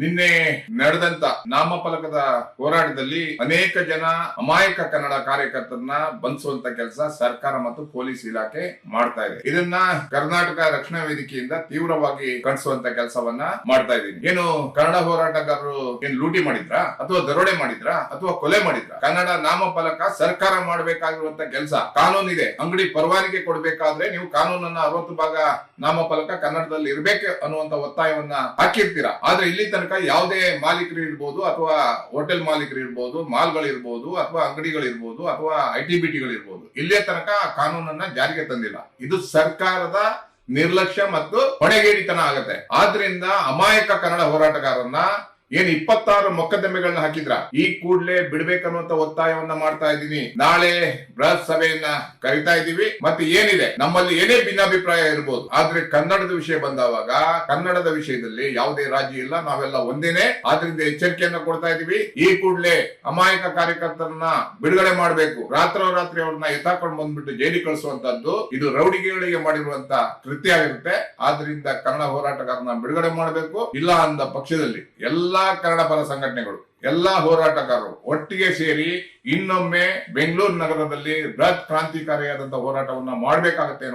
ನಿನ್ನೆ ನಡೆದಂತ ನಾಮಫಲಕದ ಹೋರಾಟದಲ್ಲಿ ಅನೇಕ ಜನ ಅಮಾಯಕ ಕನ್ನಡ ಕಾರ್ಯಕರ್ತರನ್ನ ಬಂಧಿಸುವಂತ ಕೆಲಸ ಸರ್ಕಾರ ಮತ್ತು ಪೊಲೀಸ್ ಇಲಾಖೆ ಮಾಡ್ತಾ ಇದೆ. ಇದನ್ನ ಕರ್ನಾಟಕ ರಕ್ಷಣಾ ವೇದಿಕೆಯಿಂದ ತೀವ್ರವಾಗಿ ಖಂಡಿಸುವಂತ ಕೆಲಸವನ್ನ ಮಾಡ್ತಾ ಇದ್ದೀನಿ. ಏನು ಕನ್ನಡ ಹೋರಾಟಗಾರರು ಏನ್ ಲೂಟಿ ಮಾಡಿದ್ರಾ? ಅಥವಾ ದರೋಡೆ ಮಾಡಿದ್ರಾ? ಅಥವಾ ಕೊಲೆ ಮಾಡಿದ್ರಾ? ಕನ್ನಡ ನಾಮಫಲಕ ಸರ್ಕಾರ ಮಾಡಬೇಕಾಗಿರುವಂತ ಕೆಲಸ ಕಾನೂನಿದೆ. ಅಂಗಡಿ ಪರವಾನಿಗೆ ಕೊಡಬೇಕಾದ್ರೆ ನೀವು ಕಾನೂನನ್ನ ಅರವತ್ತು ಭಾಗ ನಾಮಫಲಕ ಕನ್ನಡದಲ್ಲಿ ಇರಬೇಕು ಅನ್ನುವಂತ ಒತ್ತಾಯವನ್ನ ಹಾಕಿರ್ತೀರಾ? ಆದ್ರೆ ಇಲ್ಲಿ ತನಕ ಯಾವುದೇ ಮಾಲೀಕರು ಇರ್ಬೋದು ಅಥವಾ ಹೋಟೆಲ್ ಮಾಲೀಕರು ಇರ್ಬೋದು, ಮಾಲ್ಗಳು ಇರ್ಬೋದು, ಅಥವಾ ಅಂಗಡಿಗಳು ಇರ್ಬೋದು, ಅಥವಾ ಐ ಟಿ ಬಿ ಟಿಗಳಿರ್ಬೋದು ಇಲ್ಲೇ ತನಕ ಆ ಕಾನೂನನ್ನ ಜಾರಿಗೆ ತಂದಿಲ್ಲ. ಇದು ಸರ್ಕಾರದ ನಿರ್ಲಕ್ಷ್ಯ ಮತ್ತು ಹೊಣೆಗೇಡಿತನ ಆಗತ್ತೆ. ಆದ್ರಿಂದ ಅಮಾಯಕ ಕನ್ನಡ ಹೋರಾಟಗಾರನ್ನ ಏನ್ ಇಪ್ಪತ್ತಾರು ಮೊಕದ್ದಮೆಗಳನ್ನ ಹಾಕಿದ್ರ? ಈ ಕೂಡ್ಲೆ ಬಿಡ್ಬೇಕನ್ನುವಂತ ಒತ್ತಾಯವನ್ನ ಮಾಡ್ತಾ ಇದ್ದೀನಿ. ನಾಳೆ ಬೃಹತ್ ಸಭೆಯನ್ನ ಕರಿತಾ ಇದ್ದೀವಿ. ಮತ್ತೆ ಏನಿದೆ? ನಮ್ಮಲ್ಲಿ ಏನೇ ಭಿನ್ನಾಭಿಪ್ರಾಯ ಇರಬಹುದು ಆದ್ರೆ ಕನ್ನಡದ ವಿಷಯ ಬಂದವಾಗ, ಕನ್ನಡದ ವಿಷಯದಲ್ಲಿ ಯಾವುದೇ ರಾಜಿ ಇಲ್ಲ. ನಾವೆಲ್ಲ ಒಂದೇನೆ. ಆದ್ರಿಂದ ಎಚ್ಚರಿಕೆಯನ್ನ ಕೊಡ್ತಾ ಇದೀವಿ ಈ ಕೂಡ್ಲೆ ಅಮಾಯಕ ಕಾರ್ಯಕರ್ತರನ್ನ ಬಿಡುಗಡೆ ಮಾಡಬೇಕು. ರಾತ್ರೋರಾತ್ರಿ ಅವ್ರನ್ನ ಎತ್ತಾಕೊಂಡು ಬಂದ್ಬಿಟ್ಟು ಜೈಲಿ ಕಳಿಸುವಂತದ್ದು ಇದು ರೌಡಿಗೆಗಳಿಗೆ ಮಾಡಿರುವಂತ ಕೃತ್ಯ ಆಗಿರುತ್ತೆ. ಆದ್ರಿಂದ ಕನ್ನಡ ಹೋರಾಟಗಾರನ ಬಿಡುಗಡೆ ಮಾಡಬೇಕು. ಇಲ್ಲ ಅಂದ ಪಕ್ಷದಲ್ಲಿ ಎಲ್ಲಾ ಕನ್ನಡ ಪರ ಸಂಘಟನೆಗಳು, ಎಲ್ಲಾ ಹೋರಾಟಗಾರರು ಒಟ್ಟಿಗೆ ಸೇರಿ ಇನ್ನೊಮ್ಮೆ ಬೆಂಗಳೂರು ನಗರದಲ್ಲಿ ಬೃಹತ್ ಕ್ರಾಂತಿಕಾರಿಯಾದಂತಹ ಹೋರಾಟವನ್ನ ಮಾಡಬೇಕಾಗತ್ತೆ ಅನ್ನೋ